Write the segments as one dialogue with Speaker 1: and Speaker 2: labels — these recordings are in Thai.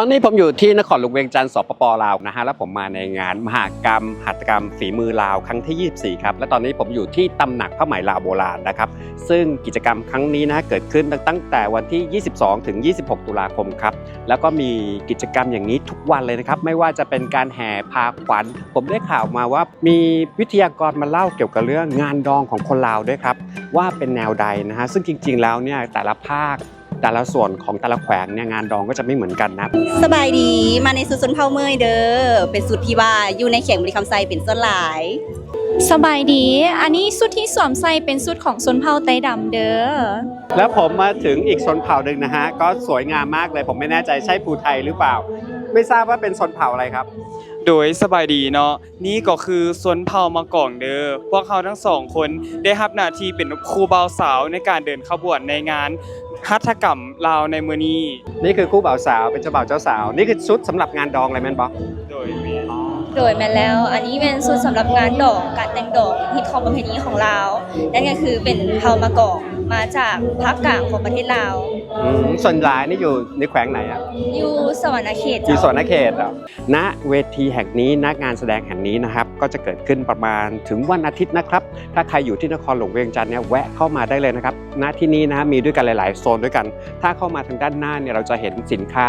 Speaker 1: ตอนนี้ผมอยู่ที่นครหลวงเวียงจันทร์สปปลาวนะฮะแล้วผมมาในงานมหากรรม หัตถกรรมฝีมือลาวครั้งที่ 24 ครับ และตอนนี้ผมอยู่ที่ตำหนักผ้าไหมลาวโบราณนะครับ ซึ่งกิจกรรมครั้งนี้นะเกิดขึ้นตั้งแต่วันที่ 22 ถึง 26 ตุลาคมครับ แล้วก็มีกิจกรรมอย่างนี้ทุกวันเลยนะครับ ไม่ว่าจะเป็นการแห่พาขวัญ ผมได้ข่าวมาว่ามีวิทยากรมาเล่าเกี่ยวกับเรื่องงานดองของคนลาวด้วยครับว่าเป็นแนวใดนะฮะซึ่งจริง ๆ แล้วเนี่ยแต่ละภาค แต่ละส่วนของแต่ละแขวงเนี่ยงานดองก็จะไม่เหมือนกันนะ
Speaker 2: สบายดีมาในสุดสนเผาเมยเด้อเป็นสุดที่ว่าอยู่ในเขียงบริคำไซเป็นส่วนหลาย
Speaker 3: สบายดี อันนี้สุดที่สวมใส่เป็นสุดของชนเผ่าไต้ดำเด้อ
Speaker 1: แล้วผมมาถึงอีกชนเผ่าหนึ่งนะฮะ ก็สวยงามมากเลยผมไม่แน่ใจใช่ภูไทยหรือเปล่า ไม่ทราบว่าเป็นชนเผ่าอะไรครับ
Speaker 4: โดยสบายดีเนาะนี่ก็คือสวนเผ่ามากองเด้อพวกเขาทั้งสองคนได้รับหน้าที่เป็นครูบ่าวสาวในการเดินขบวนในงานหัตถกรรมลาวในมือนี้
Speaker 1: นี่คือคู่บ่าวสาวเป็นเจ้าบ่าวเจ้าสาว นี่คือชุดสำหรับงานดองอะไรแม่นบอ
Speaker 4: โดยมี
Speaker 3: โดยแม่นแล้ว อันนี้เป็นสุดสำหรับงานดอกการแต่งดอกฮิตของประเพณีของลาวนั่นก็คือเป็นเผ่ามากองมาจากภาคกลางของประเทศลาว
Speaker 1: อืมส่วนหลายนี่อยู่ในแขวงไหนอะ
Speaker 3: อยู่สวรรณเขต
Speaker 1: ที่
Speaker 3: เจ้า
Speaker 1: สวนเขตเหรอณเวทีแห่งนี้ณงานแสดงแห่งนี้นะครับ ก็จะเกิดขึ้นประมาณถึงวันอาทิตย์นะครับ ถ้าใครอยู่ที่นครหลวงเวียงจันทร์เนี่ยแวะเข้ามาได้เลยนะครับ ณ ที่นี้นะมีด้วยกันหลาย ๆ โซนด้วยกัน ถ้าเข้ามาทางด้านหน้าเนี่ยเราจะเห็นสินค้า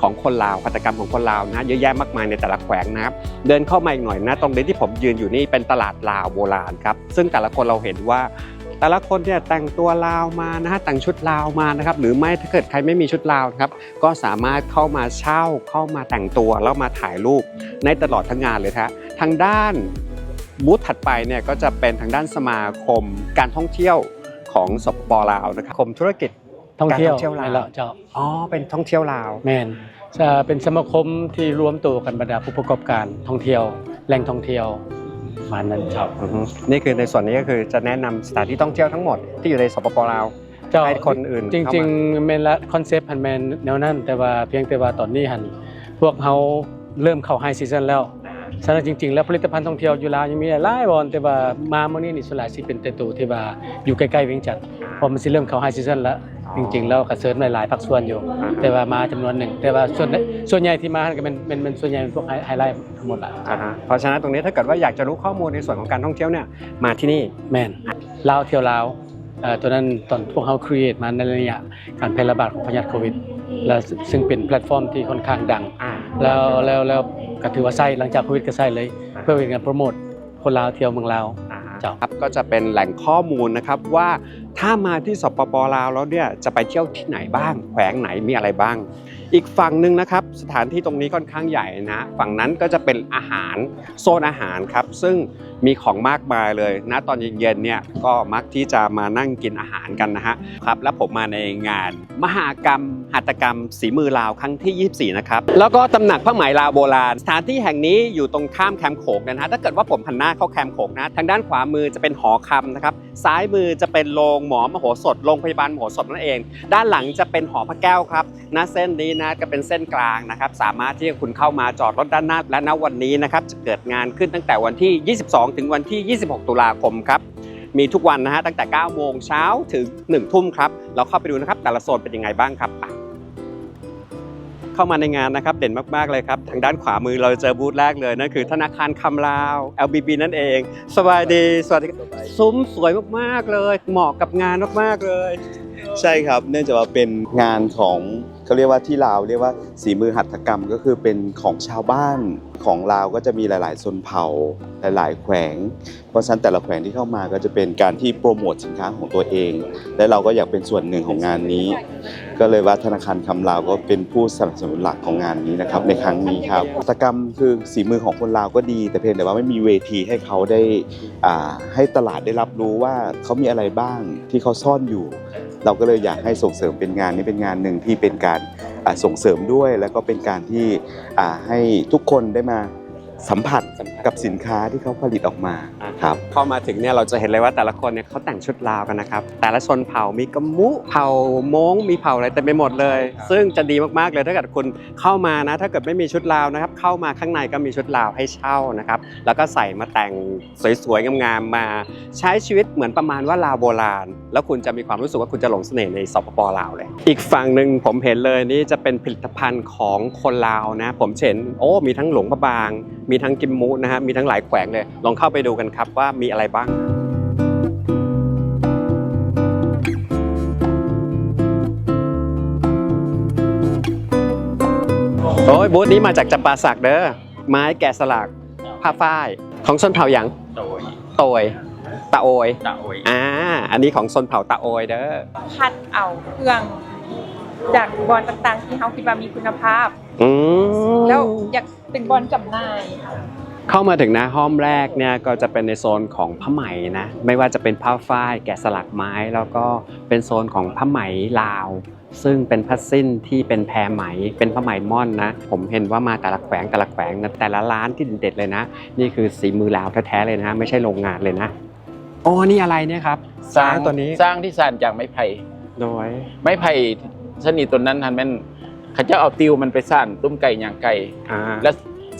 Speaker 1: ของคนลาวหัตถกรรมของคนลาวนะเยอะแยะมากมายในแต่ละแขวงนะครับ เดินเข้ามาอีกหน่อยนะ ตรงนี้ที่ผมยืนอยู่นี่เป็นตลาดลาวโบราณครับ ซึ่งแต่ละคนเราเห็นว่า แต่ละคนเนี่ยแต่งตัวลาวมานะฮะแต่งชุดลาวมานะครับหรือไม่ถ้าเกิดใครไม่มีชุดลาวนะครับก็สามารถเข้ามาเช่าเข้ามาแต่งตัวแล้วมาถ่ายรูปในตลอดทั้งงานเลยฮะทางด้านบูธถัดไปเนี่ยก็จะเป็นทางด้านสมาคมการท่องเที่ยวของสปปลาวนะครับคมธุรกิจ
Speaker 5: ท่องเที่ยว
Speaker 1: การท่องเที่ยวลาว
Speaker 5: นั่นแหละเจ้า
Speaker 1: อ๋อเป็นท่องเที่ยวลาว
Speaker 5: แมนจะเป็นสมาคมที่รวมตัวกันบรรดาผู้ประกอบการท่องเที่ยวแหล่งท่องเที่ยว ประมาณนั้นเจ้า
Speaker 1: อือฮึนี่คือในส่วนนี้ก็คือจะแนะนำสถานที่ท่องเที่ยวทั้งหมดที่อยู่ในสปปลาว
Speaker 5: เจ้า
Speaker 1: ให้คนอื่น
Speaker 5: จ
Speaker 1: เข้า
Speaker 5: ริง
Speaker 1: มา
Speaker 5: ๆแมนละคอนเซปต์หันแมนแนวนั้นแต่ว่าเพียงแต่ว่าตอนนี้หันพวกเขาเริ่มเข้าไฮซีซันแล้วฉะนั้นจริง ๆ แล้วผลิตภัณฑ์ท่องเที่ยวอยู่ลาวยังมีหลายบอนแต่ว่ามาเมื่อนี้นี่ส่วนหลายสิเป็นแต่ตัวที่ว่าอยู่ใกล้ๆเวียงจันทน์เพอมันสิเริ่มเข้าไฮซีซันแล้ว จริงๆ แล้วก็เซิร์ฟหลายๆภาคส่วนอยู่
Speaker 1: อ่า
Speaker 5: แต่ว่ามาจำนวนหนึ่ง แต่ว่าส่วนส่วนใหญ่ที่มาก็เป็นเป็นเป็นส่วนใหญ่เป็นพวกไฮไฮไลท์ทั้งหมดละ
Speaker 1: อ่าฮะเพราะฉะนั้นตรงนี้ถ้าเกิดว่าอยากจะรู้ข้อมูลในส่วนของการท่องเที่ยวเนี่ยมาที่นี่
Speaker 5: แมนลาวเที่ยวลาวเอ่อตัวนั้นตอนพวกเขาครีเอทมาในระยะการแพร่ระบาดของพยาธิโควิดแล้วซึ่งเป็นแพลตฟอร์มที่ค่อนข้างดัง
Speaker 1: อ่า
Speaker 5: แล้วแล้วแล้วก็ถือว่าใส่หลังจากโควิดก็ใส่เลย
Speaker 1: อ่า
Speaker 5: เพื่อเป็นการโปรโมทคนลาวเที่ยวเมืองลาว
Speaker 1: อ่าฮะ
Speaker 5: เจ้า
Speaker 1: ครับก็จะเป็นแหล่งข้อมูลนะครับว่า ถ้ามาที่สปปลาวแล้วเนี่ยจะไปเที่ยวที่ไหนบ้าง แขวงไหนมีอะไรบ้าง อีกฝั่งหนึ่งนะครับ สถานที่ตรงนี้ค่อนข้างใหญ่นะ ฝั่งนั้นก็จะเป็นอาหารโซนอาหารครับ ซึ่งมีของมากมายเลยนะตอนเย็นๆเนี่ยก็มักที่จะมานั่งกินอาหารกันนะฮะครับแล้วผมมาในงาน มหากรรม หัตถกรรมสีมือลาวครั้งที่ 24 นะครับ แล้วก็ตำหนักผ้าไหมลาวโบราณ สถานที่แห่งนี้อยู่ตรงข้ามแคมป์โขกนะฮะถ้าเกิดว่าผมหันหน้าเข้าแคมป์โขกนะทางด้านขวามือจะเป็นหอคำนะครับซ้ายมือจะเป็นโรงหมอมโหสถโรงพยาบาลมโหสถนั่นเอง ด้านหลังจะเป็นหอพระแก้วครับนะเส้นนี้นะก็เป็นเส้นกลางนะครับ สามารถที่คุณเข้ามาจอดรถด้านหน้าและณวันนี้นะครับจะเกิดงานขึ้นตั้งแต่วันที่ 22 ถึงวันที่ 26 ตุลาคมครับมีทุกวันนะฮะตั้งแต่ 9 โมงเช้าถึง 1 ทุ่มครับ เราเข้าไปดูนะครับ แต่ละโซนเป็นยังไงบ้างครับไป เข้ามาในงานนะครับเด่นมากๆเลยครับ ทางด้านขวามือเราจะเจอบูธแรกเลยนั่นคือธนาคารคำลาว LBB นั่นเองสบายดีสวัสดีครับซุ้มสวยมากๆเลย เหมาะกับงานมากๆเลย
Speaker 6: ใช่ครับ เนื่องจากว่าเป็นงานของเขาเรียกว่าที่ลาวเรียกว่าสีมือหัตถกรรมก็คือเป็นของชาวบ้านของลาวก็จะมีหลาย ๆ ชนเผ่าหลาย ๆ แขวง เพราะฉะนั้นแต่ละแขวงที่เข้ามาก็จะเป็นการที่โปรโมทสินค้าของตัวเอง และเราก็อยากเป็นส่วนหนึ่งของงานนี้ ก็เลยว่าธนาคารคำลาวก็เป็นผู้สนับสนุนหลักของงานนี้นะครับในครั้งนี้ครับหัตถกรรมคือสีมือของคนลาวก็ดี แต่เพียงแต่ว่าไม่มีเวทีให้เขาได้ให้ตลาดได้รับรู้ว่าเขามีอะไรบ้างที่เขาซ่อนอยู่ เราก็เลยอยากให้ส่งเสริมเป็นงานนี้เป็นงานหนึ่งที่เป็นการส่งเสริมด้วย แล้วก็เป็นการที่ให้ทุกคนได้มา สัมผัสกับสินค้าที่เขาผลิตออกมา
Speaker 1: อ่า
Speaker 6: ครับ
Speaker 1: เข้ามาถึงเนี่ยเราจะเห็นเลยว่าแต่ละคนเนี่ยเขาแต่งชุดลาวกันนะครับ แต่ละชนเผ่ามีกะมุ เผ่ามงมีเผ่าอะไรเต็มไปหมดเลย ซึ่งจะดีมากๆเลยถ้าเกิดคุณเข้ามานะ ถ้าเกิดไม่มีชุดลาวนะครับ เข้ามาข้างในก็มีชุดลาวให้เช่านะครับ แล้วก็ใส่มาแต่งสวยๆงามๆมา ใช้ชีวิตเหมือนประมาณว่าลาวโบราณ แล้วคุณจะมีความรู้สึกว่าคุณจะหลงเสน่ห์ในสปปลาวเลย อีกฝั่งหนึ่งผมเห็นเลยนี่จะเป็นผลิตภัณฑ์ของคนลาวนะ ผมเห็นโอ้มีทั้งหลวงพระบางมีทั้งกิมมุนะฮะมีทั้งหลายแขวงเลย ลองเข้าไปดูกันครับว่ามีอะไรบ้างโอ้ยบูธนี้มาจากจำปาสักเด้อไม้แกะสลักผ้าฝ้ายของชนเผ่าหยัง
Speaker 4: โดย
Speaker 1: โตยตะโอย
Speaker 4: ตะโอย
Speaker 1: อ่าอันนี้ของชนเผ่าตะโอยเด้อ
Speaker 7: คัดเอาเครื่อง จากบอลต่างๆ ที่เขาคิดว่ามีคุณภาพ
Speaker 1: อืม
Speaker 7: แล้วอยากเป็นบอลจำหน่าย
Speaker 1: เข้ามาถึงหน้าห้อมแรกเนี่ยก็จะเป็นในโซนของผ้าไหมนะไม่ว่าจะเป็นผ้าฝ้ายแกะสลักไม้แล้วก็เป็นโซนของผ้าไหมลาว ซึ่งเป็นผ้าสิ้นที่เป็นแพรไหม เป็นผ้าไหมม่อนนะผมเห็นว่ามาแต่ละแขวงแต่ละแขวงนะแต่ละร้านที่เด็ดๆเลยนะ นี่คือสีมือลาวแท้ๆเลยนะ ไม่ใช่โรงงานเลยนะโอ้นี่อะไรเนี่ยครับสร้างตัวนี้
Speaker 8: สร้างที่สร้างจากไม้ไผ่
Speaker 1: โดย
Speaker 8: ไม้ไผ่ ชนิดตัวนั้นทันแม่นเขาจะเอาติวมันไปสร้างตุ้มไก่ย่างไก่
Speaker 1: อ่า
Speaker 8: และ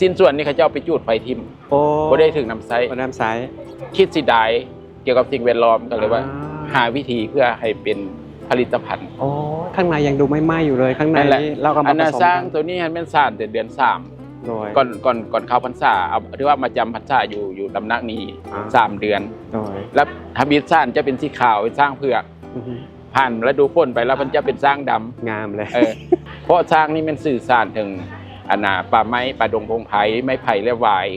Speaker 8: สิ้นส่วนนี้เขาจะเอาไปจูดไฟทิม
Speaker 1: โอ้
Speaker 8: บ่ได้ถึงน้ำไซ
Speaker 1: โอ้น้ำไซส์
Speaker 8: คิดสิได้เกี่ยวกับสิ่งแวดล้อมก็เลยว่า
Speaker 1: อ่
Speaker 8: หาวิธีเพื่อให้เป็นผลิตภัณฑ์
Speaker 1: โอ้ข้างในยังดูไม่ไหม้อยู่เลยข้างใน
Speaker 8: นั่นแหละ
Speaker 1: นี่เราก็
Speaker 8: อั
Speaker 1: มานผ
Speaker 8: น่ะ
Speaker 1: สม
Speaker 8: สร้าง
Speaker 1: กัน
Speaker 8: ตัวนี้ทันแม่นสร้างแต่เดือนสาม
Speaker 1: โดย
Speaker 8: ก่อนก่อนก่อนเข้าพรรษาเอาที่ว่ามาจำพรรษาอยู่อยู่ตำนักนี้
Speaker 1: อ่า
Speaker 8: สามเดือน
Speaker 1: โดย
Speaker 8: แล้วทบิดสร้างจะเป็นสีขาวเป็นสร้างเผือก
Speaker 1: อือฮึ
Speaker 8: ผ่านฤดูฝนไปแล้วมันจะเป็นสร้างดำ
Speaker 1: งามเลย
Speaker 8: เออเพราะสร้างนี่มันสื่อสารถึงอันนาป่าไม้ป่าดงพงไผ่ไม้ไผ่และวาย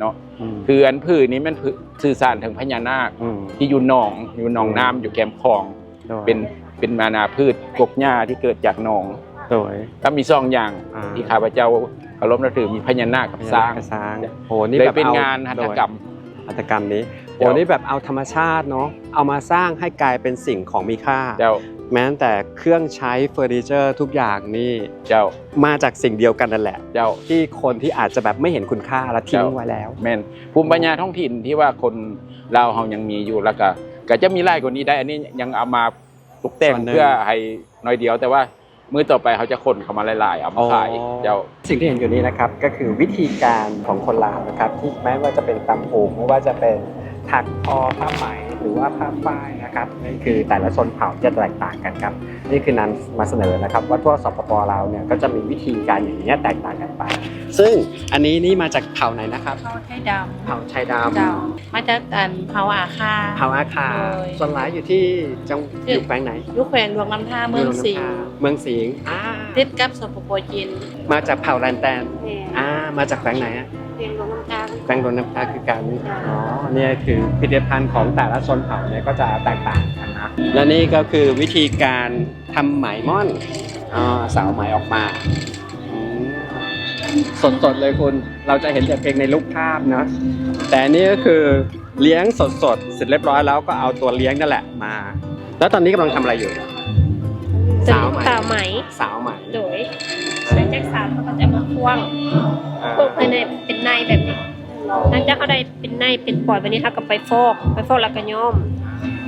Speaker 8: เนาะ
Speaker 1: ม
Speaker 8: คืออันพืชนี้มันพืสื่อสารถึงพญานาค
Speaker 1: อืม
Speaker 8: ที่อยู่หนองอยู่หนองน้ำอยู่แคมคลอง
Speaker 1: โดย
Speaker 8: เป็นเป็นมานาพืชกกหญ้าที่เกิดจากหนอง
Speaker 1: โดย
Speaker 8: แล้วมีสองอย่าง
Speaker 1: อ่า
Speaker 8: ที่ข้าพเจ้าเคารพนับถือมีพญานาคกับสร้าง
Speaker 1: สร้างโอ้นี่
Speaker 8: เลย
Speaker 1: แบบ
Speaker 8: เป็น
Speaker 1: อ
Speaker 8: งานหัตถกรรม
Speaker 1: โดยหัตถกรรมนี้
Speaker 8: เจ้า
Speaker 1: โอ้นี่แบบเอาธรรมชาติเนาะเอามาสร้างให้กลายเป็นสิ่งของมีค่า
Speaker 8: เจ้า
Speaker 1: แม้แต่เครื่องใช้เฟอร์นิเจอร์ทุกอย่างนี่
Speaker 8: เจ้า
Speaker 1: มาจากสิ่งเดียวกันนั่นแหละ
Speaker 8: เจ้า
Speaker 1: ที่คนที่อาจจะแบบไม่เห็นคุณค่าแล้วทิ้ง
Speaker 8: เจ้า
Speaker 1: ไว้แล้ว
Speaker 8: แม่นภูมิปัญญาท้องถิ่นที่ว่าคนลาวเฮายังมีอยู่แล้วก็ก็จะมีไล่กว่านี้ได้ อันนี้ยังเอามาตกแต่ง
Speaker 1: ส่วนหนึ่ง
Speaker 8: เพื่อให้น้อยเดียวแต่ว่ามือต่อไปเขาจะคนเข้ามาหลายๆเอามาขายเจ้า
Speaker 1: สิ่งที่เห็นอยู่นี้นะครับก็คือวิธีการของคนลาวนะครับที่แม้ว่าจะเป็นตำหูไม่ว่าจะเป็น ถักทอผ้าไหมหรือว่าผ้าฝ้ายนะครับนี่คือแต่ละชนเผ่าจะแตกต่างกันครับ นี่คือนั้นมาเสนอนะครับ ว่าทั่วสปปลาวเนี่ยก็จะมีวิธีการอย่างนี้ยแตกต่างกันไป ซึ่งอันนี้นี่มาจากเผ่าไหนนะครับ
Speaker 9: เขาไทยด
Speaker 1: เผ่าชายดำ
Speaker 9: เจ้ามาจากอันเผาอาคาำ
Speaker 1: เผ่าอาคา
Speaker 9: โดย
Speaker 1: ส่วนหลายอยู่ที่จังอยู่แขวงไหน
Speaker 9: ยุคแขวนหลวงลำท่าเมืองสิงห์
Speaker 1: เมืองสิงห์อ่า
Speaker 9: ติดกับสปปจีน
Speaker 1: มาจากเผ่าแลนแตน
Speaker 9: แม่
Speaker 1: อ่ามาจากแขวงไหนอะ แป้งโดนน้ำตาคือการอ๋อเนี่ยคือผลิตภัณฑ์ของแต่ละชนเผ่าเนี่ยก็จะแตกต่างกันนะและนี่ก็คือวิธีการทำไหมม่อนอ๋อสาวไหมออกมาสดสดๆเลยคุณเราจะเห็นแต่เพียงในรูปภาพนะแต่อันนี่ก็คือเลี้ยงสดสดๆเสร็จเรียบร้อยแล้วก็เอาตัวเลี้ยงนั่นแหละมา แล้วตอนนี้กำลังทำอะไรอยู่สาวไหม
Speaker 3: สาวไหม
Speaker 1: สาวไหม
Speaker 3: โดยหลังจากสาวเขาก็จะมาควง
Speaker 1: อ่า
Speaker 3: ควงภายในเป็นในแบบนี้ หลังจากเขาได้เป็นในเป็นปล่อยแบบนี้เขาก็ไปฟอก ไปฟอกแล้วก็ย้อม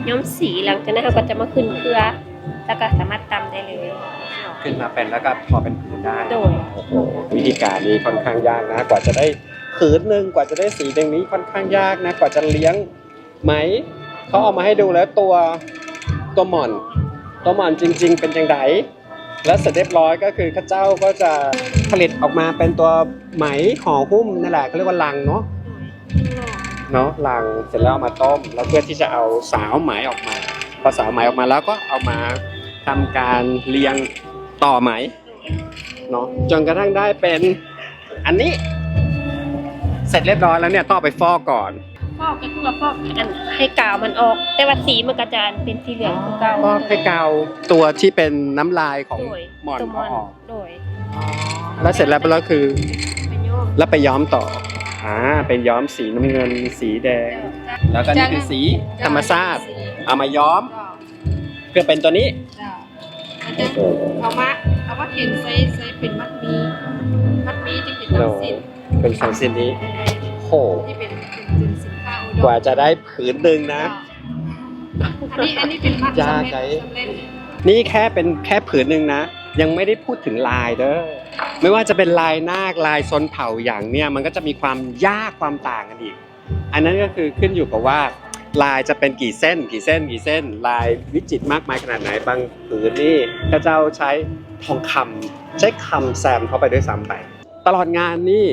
Speaker 3: ย้อมสีหลังจากนั้นเขาก็จะมาขึ้นเครือแล้วก็สามารถตำได้เลย
Speaker 1: ขึ้นมาเป็นแล้วก็พอเป็นผืนได้
Speaker 3: โดย
Speaker 1: โอ้โหวิธีการนี้ค่อนข้างยากนะ กว่าจะได้ผืนหนึ่งกว่าจะได้สีอย่างนี้ค่อนข้างยากนะ กว่าจะเลี้ยงไหมเขาเอามาให้ดูแล้วตัวตัวหม่อน ตัวหม่อนจริง ๆ เป็นยังไงแล้วเสร็จเรียบร้อยก็คือข้าเจ้าก็จะผลิตออกมาเป็นตัวไหมห่อหุ้มนั่นแหละเขาเรียกว่าลังเนาะ เนาะลังเสร็จแล้วเอามาต้ม แล้วเพื่อที่จะเอาสาวไหมออกมา พอสาวไหมออกมาแล้วก็เอามาทำการเรียงต่อไหมเนาะจนกระทั่งได้เป็นอันนี้ เสร็จเรียบร้อยแล้วเนี่ยต้องเอาไปฟอกก่อน
Speaker 3: ฟอกก็คือว่าฟอกอันให้กาวมันออก แต่ว่าสีมันก็จะเป็นสีเหลืองคือเก่า
Speaker 1: ฟอกให้เกาตัวที่เป็นน้ำลายของ
Speaker 3: โดย
Speaker 1: หมอน
Speaker 3: ตัว
Speaker 1: เขาออก
Speaker 3: โดย
Speaker 1: แล้วเสร็จแล้วแล้วคือ
Speaker 3: เป็นย้อม
Speaker 1: แล้วไปย้อมต่อ อ่าเป็นย้อมสีน้ำเงินสีแดง แล้วก็นี่คือสีธรรมชาติเอามาย้อมเพื่อเป็นตัวนี้
Speaker 9: เจ้ามันจะเอามาเอามาเขียนใส่ใส่เป็นมัดหมีมัดหมีจึงเป็นมัดสิน
Speaker 1: เป็นโซนเส้นนี้โห
Speaker 9: ที่เป็นเป็นสินค้าโอด
Speaker 1: กว่าจะได้ผืนหนึ่งนะ
Speaker 9: อันนี้อันนี้เป็นมัด
Speaker 1: ยาก
Speaker 9: สำ
Speaker 1: ไง
Speaker 9: เร็จสำเร็จ
Speaker 1: นี่แค่เป็นแค่ผืนหนึ่งนะ ยังไม่ได้พูดถึงลายเด้อไม่ว่าจะเป็นลายนาคลายซนเผ่าอย่างเนี่ยมันก็จะมีความยากความต่างกันอีก อันนั้นก็คือขึ้นอยู่กับว่าลายจะเป็นกี่เส้น กี่เส้น กี่เส้น ลายวิจิตรมากมายขนาดไหนบางผืนนี่พระเจ้าใช้ทองคำใช้คำแซมเข้าไปด้วยซ้ำไป ตลอดงานนี่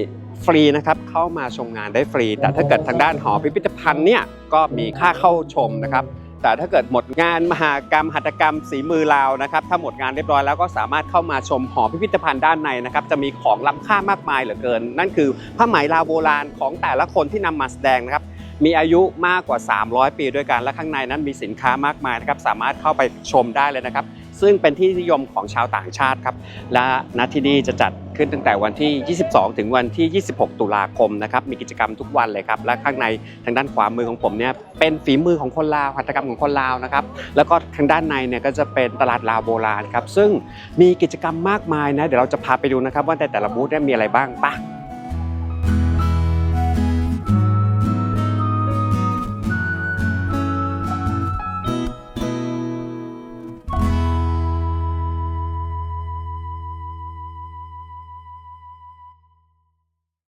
Speaker 1: ฟรีนะครับเข้ามาชมงานได้ฟรี แต่ถ้าเกิดทางด้านหอพิพิธภัณฑ์เนี่ยก็มีค่าเข้าชมนะครับ แต่ถ้าเกิดหมดงานมหากรรมหัตถกรรมสีมือลาวนะครับถ้าหมดงานเรียบร้อยแล้วก็สามารถเข้ามาชมหอพิพิธภัณฑ์ด้านในนะครับจะมีของล้ำค่ามากมายเหลือเกิน นั่นคือผ้าไหมลาวโบราณของแต่ละคนที่นำมาแสดงนะครับมีอายุมากกว่า 300 ปีด้วยกันและข้างในนั้นมีสินค้ามากมายนะครับสามารถเข้าไปชมได้เลยนะครับ ซึ่งเป็นที่นิยมของชาวต่างชาติครับ และณที่นี่จะจัดขึ้นตั้งแต่วันที่ 22 ถึงวันที่ 26 ตุลาคมนะครับมีกิจกรรมทุกวันเลยครับ และข้างในทางด้านขวามือของผมเนี่ยเป็นฝีมือของคนลาวหัตถกรรมของคนลาวนะครับ แล้วก็ทางด้านในเนี่ยก็จะเป็นตลาดลาวโบราณครับซึ่งมีกิจกรรมมากมายนะเดี๋ยวเราจะพาไปดูนะครับว่าแต่แต่ละบูธเนี่ยมีอะไรบ้างปะ